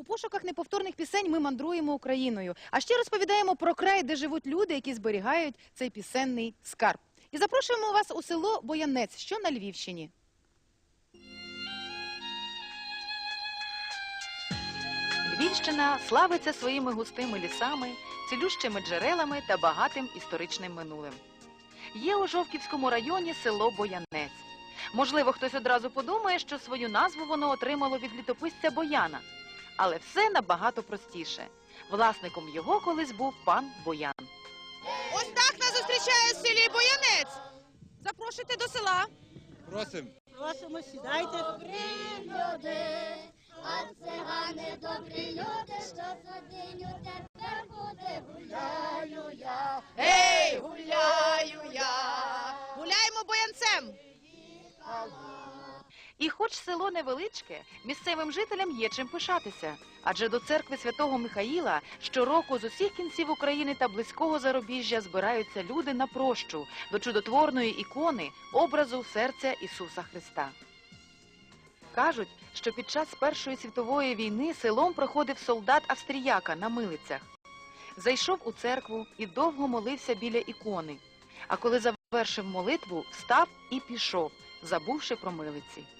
У пошуках неповторних пісень ми мандруємо Україною, а ще розповідаємо про край, де живуть люди, які зберігають цей пісенний скарб. І запрошуємо вас у село Боянець, що на Львівщині. Львівщина славиться своїми густими лісами, цілющими джерелами та багатим історичним минулим. Є у Жовківському районі село Боянець. Можливо, хтось одразу подумає, що свою назву воно отримало від літописця Бояна. Але все набагато простіше. Власником його колись був пан Боян. Ось так нас зустрічає в селі Боянець. Запрошуйте до села. Просим. Просимо, сідайте. люди, а цигани добрі люди, що за хоч село невеличке, місцевим жителям є чим пишатися. Адже до церкви святого Михаїла щороку з усіх кінців України та близького зарубіжжя збираються люди на прощу до чудотворної ікони образу серця Ісуса Христа. Кажуть, що під час Першої світової війни селом проходив солдат австріяка на милицях. Зайшов у церкву і довго молився біля ікони. А коли завершив молитву, встав і пішов, забувши про милиці.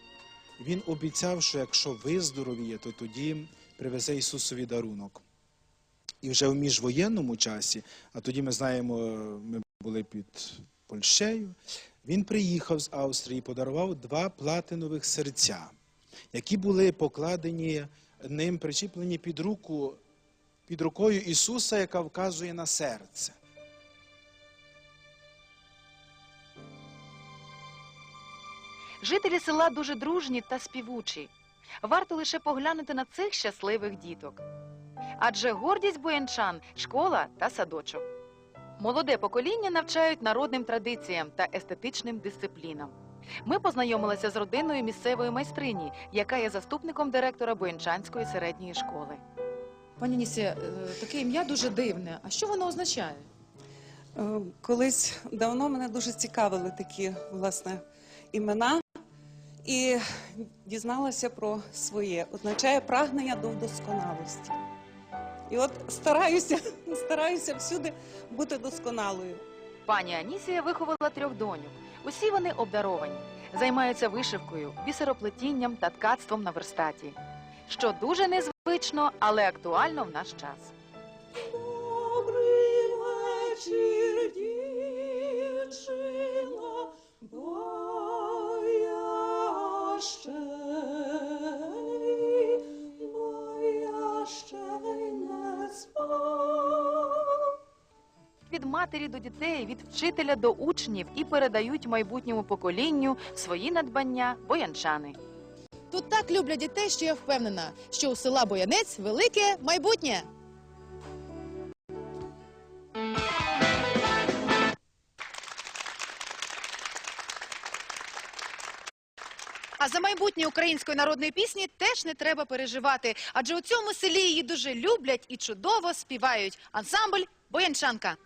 Він обіцяв, що якщо виздоровіє, то тоді привезе Ісусові дарунок. І вже в міжвоєнному часі, а тоді ми знаємо, ми були під Польщею, він приїхав з Австрії і подарував два платинових серця, які були покладені ним, причіплені під під рукою Ісуса, яка вказує на серце. Жителі села дуже дружні та співучі. Варто лише поглянути на цих щасливих діток. Адже гордість боянчан школа та садочок. Молоде покоління навчають народним традиціям та естетичним дисциплінам. Ми познайомилися з родиною місцевої майстрині, яка є заступником директора Боянчанської середньої школи. Пані Нісі, е, таке ім'я дуже дивне. А що воно означає? Е, Колись давно мене дуже цікавили такі власне імена, і дізналася про своє. Означає прагнення до досконалості. І от стараюся, стараюся всюди бути досконалою. Пані Анісія виховала трьох доньок. Усі вони обдаровані, займаються вишивкою, бісероплетінням та ткацтвом на верстаті. Що дуже незвично, але актуально в наш час. Добрий вечір, Від матері до дітей, від вчителя до учнів і передають майбутньому поколінню свої надбання боянчани. Тут так люблять дітей, що я впевнена, що у села Боянець велике майбутнє. Майбутнє української народної пісні теж не треба переживати, адже у цьому селі її дуже люблять і чудово співають. Ансамбль Боянчанка.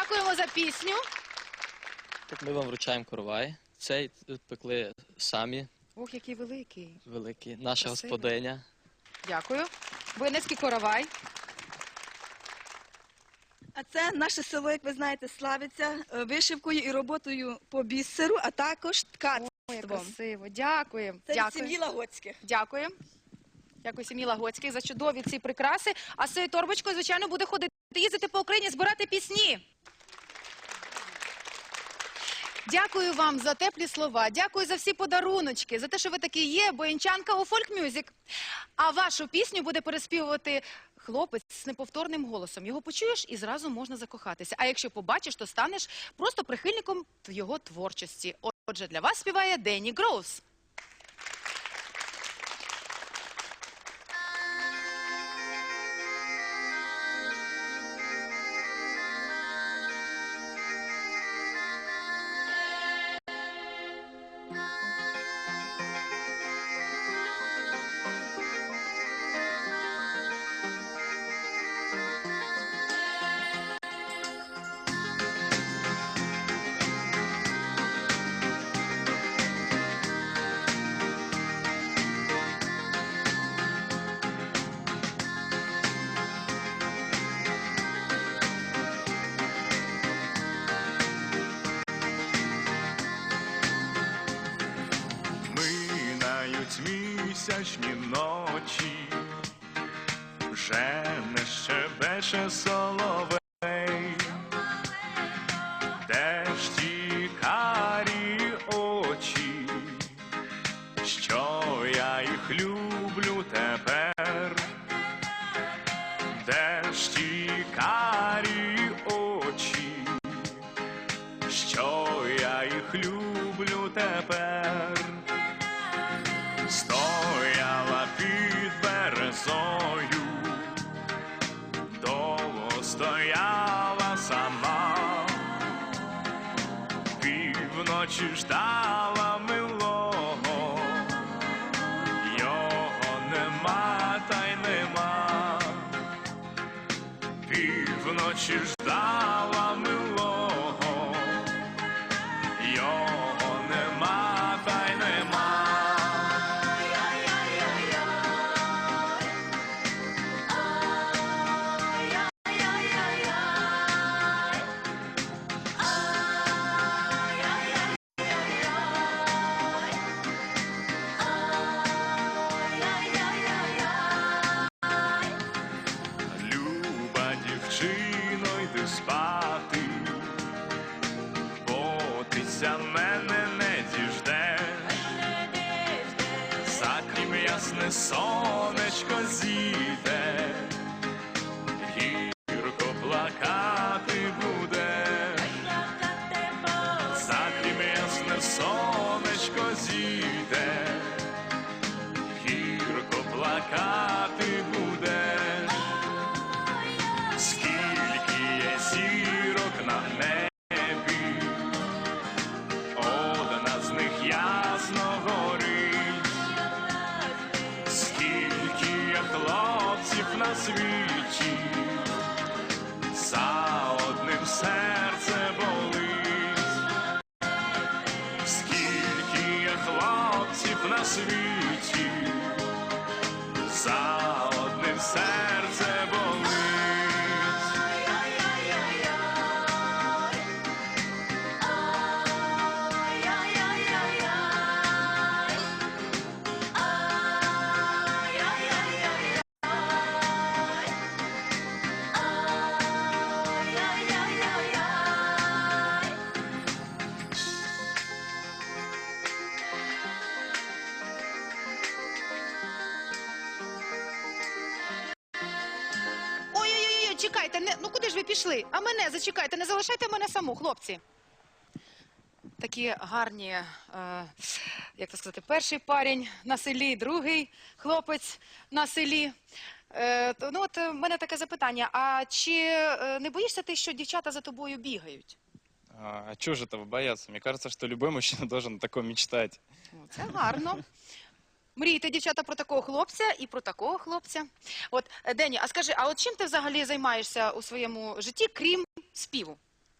Дякуємо за пісню. Так ми вам вручаємо коровай. Цей тут пекли самі Ох, який великий. великі. Наша Красивий. господиня. Дякую. Буянецький коровай. А це наше село, як ви знаєте, славиться е, вишивкою і роботою по бісеру, а також Ой, ткацтвом. красиво. Дякуємо. Це від Дякую. сім'ї Лагоцьких. Дякую. Дякую сім'ї Лагоцьких за чудові ці прикраси. А з цією торбочкою, звичайно, буде ходити їздити по Україні, збирати пісні. Дякую вам за теплі слова. Дякую за всі подаруночки, за те, що ви такі є, боїнчанка у Music. А вашу пісню буде переспівувати хлопець з неповторним голосом. Його почуєш і зразу можна закохатися. А якщо побачиш, то станеш просто прихильником його творчості. Отже, для вас співає Денні Гроус. Місячні ночі, вже не щебече соловей, де ж ті карі очі, що я їх люблю тепер, де ж ті карі очі, що я їх люблю тепер. Стояла Pode estar. Дівчино, йди спати, Потися мене не діждеш, за крім ясне сонечко зійде, гірко плакати будеш, за крім ясне сонечко зійде, гірко плакати хлопців на Ой-ой-ой, чекайте, не, ну куди ж ви пішли? А мене зачекайте, не залишайте мене саму, хлопці. Такі гарні, е, як то сказати, перший парень на селі, другий хлопець на селі. Е, то, ну от е, в мене таке запитання: а чи е, не боїшся ти, що дівчата за тобою бігають? А, а чего же этого бояться? Мне кажется, что любой мужчина должен о таком мечтать. О, Це гарно. Мрійте, дівчата, про такого хлопця і про такого хлопця. От, е, Дені, а скажи, а от чим ти взагалі займаєшся у своєму житті, крім співу?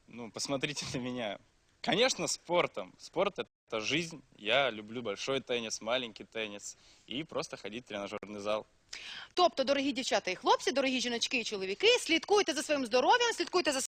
Ну, посмотрите на меня. Конечно, спортом. Спорт – это жизнь. Я люблю большой теннис, маленький теннис и просто ходить в тренажерный зал. Тобто, дорогі дівчата і хлопці, дорогі жіночки і чоловіки, слідкуйте за своїм здоров'ям, слідкуйте за